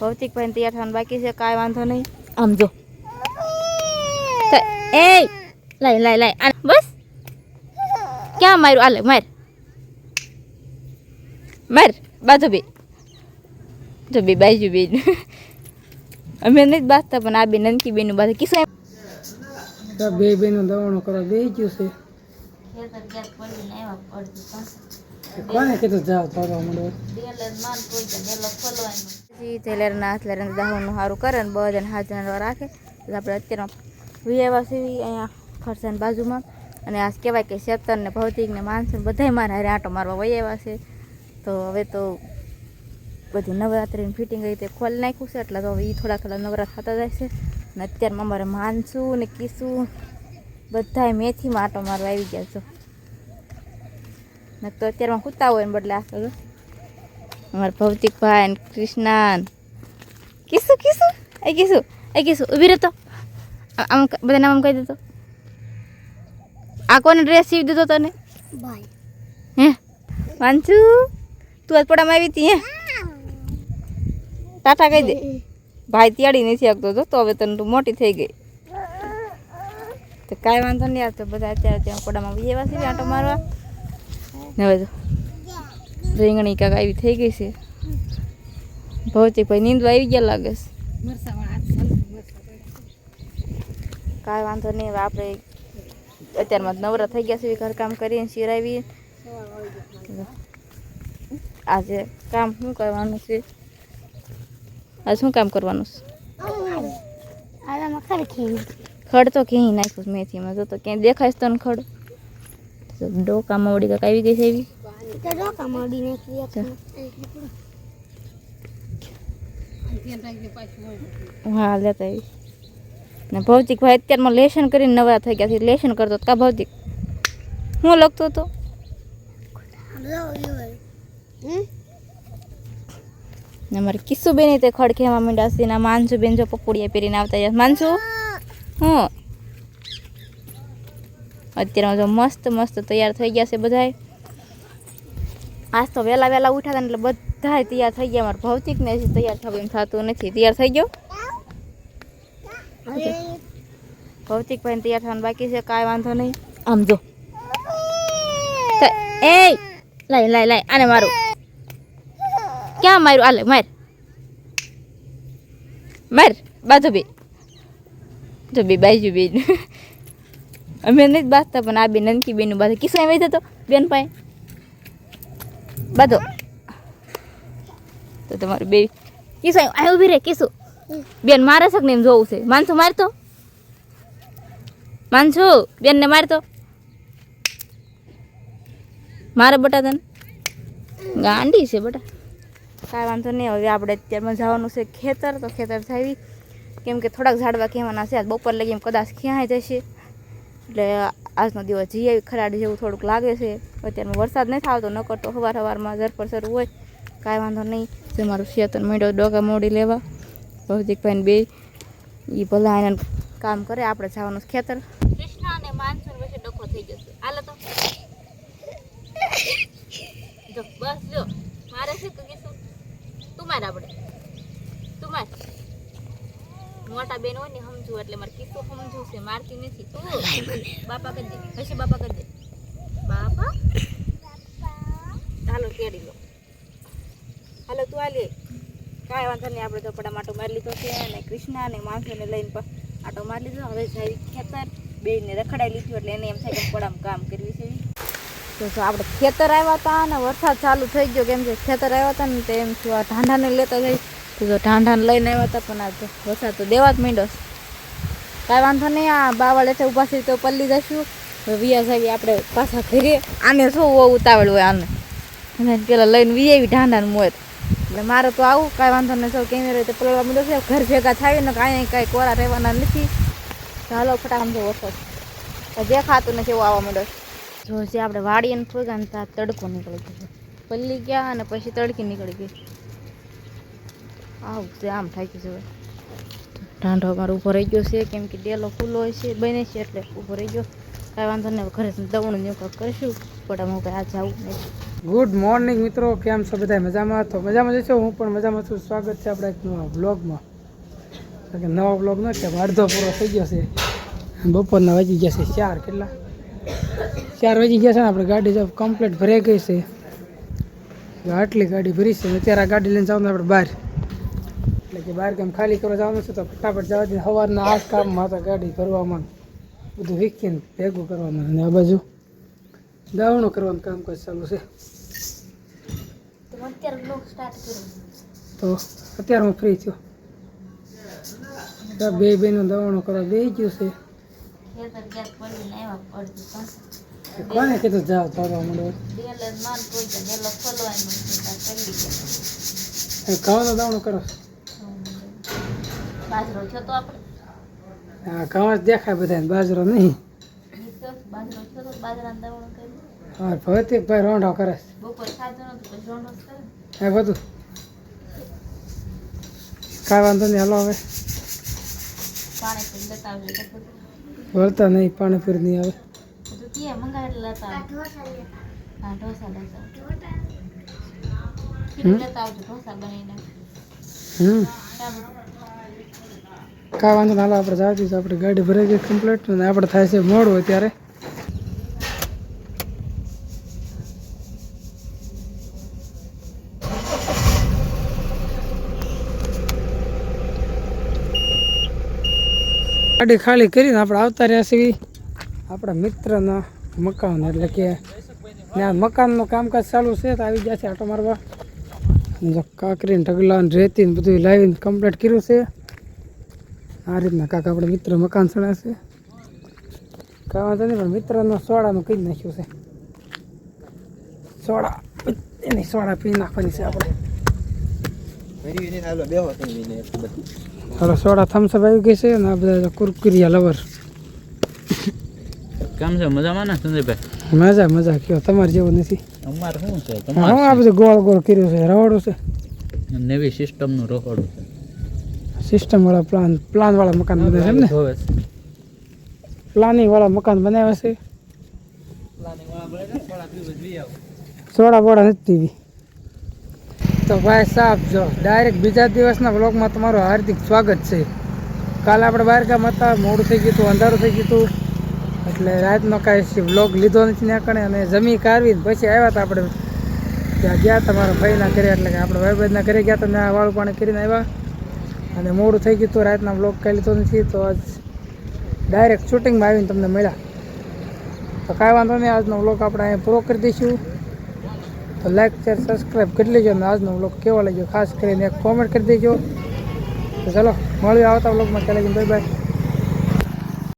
ભૌતિકભાઈ તૈયાર થવાનું બાકી છે કાંઈ વાંધો નહીં. આમ જો. એ લાય લાય લાય આ બસ. ક્યાં માર્યું? આલે માર. માર બાજુ બે. જો બે બાજુ બે. અમે નથી બાજતા પણ આ બે નનકી બેનું બાજુ કિસ્સો બે બેનો દવાણો કરવા બે ગયું છે. કોને કીધું જાવ ફરવા માંડો ટેલરના હાથલેર દાહોનું સારું કરે ને બધાને હાજર રાખે. એટલે આપણે અત્યારમાં વિયાવા સીવી અહીંયા ફરસાન બાજુમાં. અને આ કહેવાય કે શેતર ને ભૌતિક ને માનસું બધાય મારા હારે આંટો મારવા વૈયાવા છે. તો હવે તો બધું નવરાત્રિની ફિટિંગ રીતે ખોલી નાખ્યું છે. એટલે તો હવે એ થોડા થોડા નવરા થતા જાય છે. અને અત્યારમાં અમારે માનસું ને કીસું બધાય મેથીમાં આંટો મારવા આવી ગયા છો. ને તો અત્યારમાં સૂતા હોય ને બદલે આ અમારા ભૌતિકભાઈ ને કૃષ્ણાન. કીશું કીશું એ કીશું એ કીશું ઊભી રહેતો. આમ બધા નામ કહી દેતો. આ કોને ડ્રેસ સીવી દીધો તને? હે? વાંચુ? તું આજ પડામાં આવી હતી હે? ટાટા કહી દે. ભાઈ ત્યાડી નથી આગતો તો તો હવે તને તું મોટી થઈ ગઈ. તો કાંઈ વાંધો નહીં આવતો બધા અત્યારે ત્યાં કોડામાં એવા છે આંટો મારવા. ને હવે રીંગણી કાંક આવી થઈ ગઈ છે. ભૌતિક ભાઈ નીંદવા આવી ગયા લાગે છે. કાંઈ વાંધો નહીં હવે આપણે અત્યારમાં નવરા થઈ ગયા છે ઘરકામ કરીને સિરાવી આજે કામ શું કરવાનું છે? આજે શું કામ કરવાનું છે? ખડ તો ક્યાંય નાખ્યું મેથીમાં જો તો ક્યાંય દેખાય તો ખડ. તો ડોકામાં વળી કાંક આવી ગઈ છે એવી? હા લેતા આવી ને ભૌતિક ભાઈ અત્યારમાં લેશન કરીને નવરા થઈ ગયા છે. લેશન કરતો કા ભૌતિક? હું લખતો હતો ને મારે કિસ્સુ બેન તે ખડખેમાં માંડ્યા છે ના માનસુ બેન જો પપોડિયા પહેરીને આવતા માનસુ હું? અત્યારમાં તો મસ્ત મસ્ત તૈયાર થઈ ગયા છે બધાય. આજ તો વહેલા વહેલા ઉઠ્યા હતા એટલે બધાય તૈયાર થઈ ગયા. મારા ભૌતિકને હજી તૈયાર થવું એમ થતું નથી. તૈયાર થઈ ગયો? ભૌતિક ભાઈ તૈયાર થવાનું બાકી છે કાંઈ વાંધો નહીં. આમ જો. એ લાય લાય લાય આને મારું. ક્યાં માર્યું? આલે માર. માર બાજુ બી. જો બી બાજુ બે. અમે નથી બાજતા પણ આ બે નનકી બેનું બાજુ કિસ્સો એમ તો, બેન પાસે. બાધો. તો તમારું બે કિસ્સો અહીં ઊભી રે કિસ્સો. બેન મારે છે ને એમ જોવું છે? માનસો મારતો? માનસો બેનને મારતો? મારે બટા તને ગાંડી છે બટા. કાંઈ વાંધો નહીં, હવે આપણે અત્યારમાં જવાનું છે ખેતર. તો ખેતર થાવી કેમ કે થોડાક ઝાડવા કહેવાના છે. બપોર લગી એમ કદાચ ક્યાંય જશે. એટલે આજનો દિવસ જઈ આવી ખરાડ જેવું થોડુંક લાગે છે. અત્યારમાં વરસાદ નથી આવતો, નકર તો સવાર સવારમાં ઝરપર શરૂ હોય. કાંઈ વાંધો નહીં. જે મારું શેતન માંડ્યો ડોકા મોડી લેવા. ભૌતિકભાઈને બે. એ ભલા એને કામ કરે, આપણે જવાનું ખેતર. કૃષ્ણ અને માનસુર વચ્ચે ડખો થઈ જશે. હાલો તો. બસ જો. મારે શું કીધું? તું મારે આપણે મોટા બેન હોય ને સમજુ એટલે મારે કિસ્સો સમજુ છે મારતી નથી. તું બાપા કરી દે પછી બાપા કરી દે. બાપા? ચાલો કેડી લો. હાલો તું આલી. કાંઈ વાંધો નહીં આપણે ચોપડા માટો મારી લીધો છે અને કૃષ્ણ અને માણસોને લઈને પણ આટો મારી લીધો. હવે જાય ખેતર. બેને રખડાઈ લીધું એટલે એને એમ થાય કે પડામ કામ કરવી છે. તો જો આપણે ખેતર આવ્યા હતા અને વરસાદ ચાલુ થઈ ગયો કેમ કે ખેતર આવ્યા હતા ને તો એમ થયું આ ધાંધાને લેતા જઈ તો જો ઢાંઢ લઈને આવ્યા હતા, પણ આ જો વરસાદ તો દેવા જ માંડ્યો કાંઈ વાંધો નહીં, આ બાવળ એટલે ઊભા છે તો પલ્લી જશું વિયા જાવી આપણે પાછા ઘરે. આને શું ઉતાવળ હોય આને? અને પેલા લઈને વી આવી ઢાંઢાને મોત એટલે મારે તો આવું, કાંઈ વાંધો નહીં, સૌ કેમેરા રીતે પલળવા મળ્યો છે. ઘર ભેગા થાય ને કાંઈ કાંઈ કોરા રહેવાના નથી. ચાલો ફટાફટ જો વરસાદ. દેખાતું નથી એવું આવવા મળ્યો જો જે આપણે વાડીએ ને ને ત્યાં તડકો નીકળી ગયો પલ્લી ગયા અને પછી તડકી નીકળી ગઈ. આવું છે, આમ થાય છે હવે ઢાંઢો અમારો ઊભો રહી ગયો છે, કેમ કે ડેલો ખુલ્લો હોય છે, બને છે એટલે ઊભો રહી ગયો. કાંઈ વાંધો નહીં ઘરે દવણું ને એવું કરીશું, પણ અમે કાંઈ આ જવું નહીં. ગુડ મોર્નિંગ મિત્રો, કેમ છો બધા? મજામાં? તો મજામાં જશો હું પણ મજામાં છું. સ્વાગત છે આપણા એક નવા બ્લોગમાં કારણ કે નવો બ્લોગ ન કે અડધો પૂરો થઈ ગયો છે. બપોરના વાગી ગયા છે ચાર કેટલા? ચાર વાગી ગયા છે ને, આપણે ગાડી જો કમ્પ્લીટ ભરાઈ ગઈ છે. આટલી ગાડી ભરી છે, અત્યારે આ ગાડી લઈને જવાનું આપણે બહાર. કે બહાર કેમ ખાલી કરવા જવાનું છે તો ફટાફટ જવા દે. સવારના આ કામ કામમાં હતા ગાડી ભરવામાં બધું વીકીને ભેગું કરવામાં. અને આ બાજુ દાવણું કરવાનું કામકાજ ચાલુ છે. તો અત્યારે હું ફ્રી છું બે બેનું દવાણું કરવા બે ગયું છે. કોને કીધું જાવ થવા મળે? ખાવાનું તાર દવાણું કરો. બાજરો છો તો આપણે. હા કવાસ દેખાય બધાને બાજરો નહીં. બાજરો છે તો બાજરાનું દવણું કર્યું હા ભૌતિક ભાઈ રોંઢો કરે બપોર ખાધું રોંઢો બધું. કાંઈ વાંધો નહીં હાલો હવે. પાણી પીને લેતા આવજો તો વળતા નહીં પાણી ફરી નહીં આવે. ક્યાં મંગાવે લેતા આવજો. હા ઢોસા લેતા આવજો. લેતા આવજો ઢોસા બનાવીને. હમ? ક્યાં બધું કાંઈ વાંધો ના આપણે જવા આપણી ગાડી ભરાઈ ગઈ કમ્પ્લીટ અને આપણે થાય છે મોડું અત્યારે. ગાડી ખાલી કરીને આપણે આવતા રહ્યા છીએ. આપણા મિત્રના મકાન, એટલે કે ત્યાં મકાનનું કામકાજ ચાલુ છે, તો આવી ગયા છે આટો મારવા. જો કાંકરી ને ઢગલા રેતી બધું લાવીને કમ્પ્લીટ કર્યું છે. આ રીતના કાકા આપણે મિત્ર મકાન ચડાશે કાંઈ વાંધો નહીં પણ મિત્રનો સોડાનું કહી નાખ્યું છે? સોડા એની સોડા પી નાખવાની છે આપણે. સોડા થમ્સઅપ આવી ગઈ છે અને આ બધા કુરકુરિયા લવર કેમ છે મજામાં ને સંજયભાઈ? મજા મજા કયો તમારે જેવું નથી. અમારે શું છે હું આ બધું ગોળ ગોળ કર્યું છે રવાડું છે. નવી સિસ્ટમનું રવાડું છે. સિસ્ટમ વાળા પ્લાન પ્લાન વાળા મકાન બધા છે એમ ને? જોવે પ્લાનિંગ વાળા મકાન બનાવ્યા છે. સોડા બોડા નથી તો ભાઈ સાહેબ જો ડાયરેક્ટ બીજા દિવસના બ્લોગમાં તમારું હાર્દિક સ્વાગત છે. કાલે આપણે બહાર ગામ હતા મોડું થઈ ગયું હતું અંધારું થઈ ગયું હતું. એટલે રાતનો કાંઈ બ્લોગ લીધો નથી ત્યાં કણે અને જમી કાઢવી પછી આવ્યા હતા આપણે. ત્યાં ગયા તમારા ભાઈના ઘરે એટલે કે આપણે ભાઈબંધના ઘરે ગયા હતા ત્યાં વાળું પાણી કરીને આવ્યા. અને મોડું થઈ ગયું તો રાતના બ્લોક કરી લીધો નથી, તો આજ ડાયરેક્ટ શૂટિંગમાં આવીને તમને મળ્યા. તો કાંઈ વાંધો નહીં, આજનો વ્લોગ આપણે અહીંયા પૂરો કરી દઈશું. તો લાઈક શેર સબસ્ક્રાઈબ કરી લેજો અને આજનો વ્લોગ કેવો લાગ્યો, ખાસ કરીને એક કોમેન્ટ કરી દેજો. તો ચલો મળ્યું આવતા બ્લોગમાં ચાલે બાય બાય